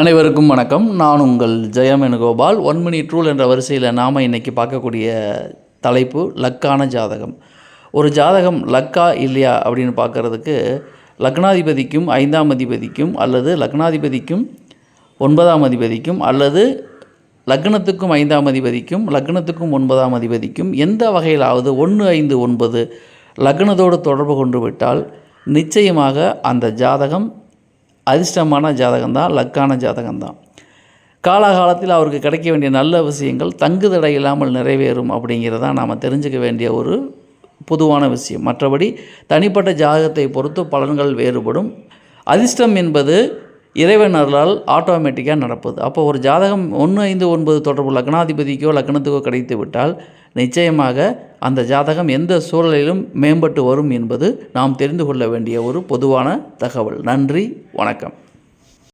அனைவருக்கும் வணக்கம். நான் உங்கள் Jayam Gopal one minute rule என்ற வரிசையில் நாம் இன்றைக்கி பார்க்கக்கூடிய தலைப்பு லக்கான ஜாதகம். ஒரு ஜாதகம் லக்கா இல்லையா அப்படின்னு பார்க்குறதுக்கு லக்னாதிபதிக்கும் ஐந்தாம் அதிபதிக்கும் அல்லது லக்னாதிபதிக்கும் ஒன்பதாம் அதிபதிக்கும் அல்லது லக்னத்துக்கும் ஐந்தாம் அதிபதிக்கும் லக்னத்துக்கும் ஒன்பதாம் அதிபதிக்கும் எந்த வகையிலாவது ஒன்று ஐந்து ஒன்பது லக்னத்தோடு தொடர்பு கொண்டு விட்டால் நிச்சயமாக அந்த ஜாதகம் அதிர்ஷ்டமான ஜாதகம்தான் லக்கான ஜாதகம்தான். காலாகாலத்தில் அவருக்கு கிடைக்க வேண்டிய நல்ல விஷயங்கள் தங்குதடை இல்லாமல் நிறைவேறும் அப்படிங்கிறதான் நாம் தெரிஞ்சுக்க வேண்டிய ஒரு பொதுவான விஷயம். மற்றபடி தனிப்பட்ட ஜாதகத்தை பொறுத்து பலன்கள் வேறுபடும். அதிர்ஷ்டம் என்பது இறைவன் அருளால் ஆட்டோமேட்டிக்காக நடப்பது. அப்போ ஒரு ஜாதகம் ஒன்று ஐந்து ஒன்பது தொடர்பு லக்னாதிபதிக்கோ லக்னத்துக்கோ கிடைத்து விட்டால் நிச்சயமாக அந்த ஜாதகம் எந்த சூழலிலும் மேம்பட்டு வரும் என்பது நாம் தெரிந்து கொள்ள வேண்டிய ஒரு பொதுவான தகவல். நன்றி வணக்கம்.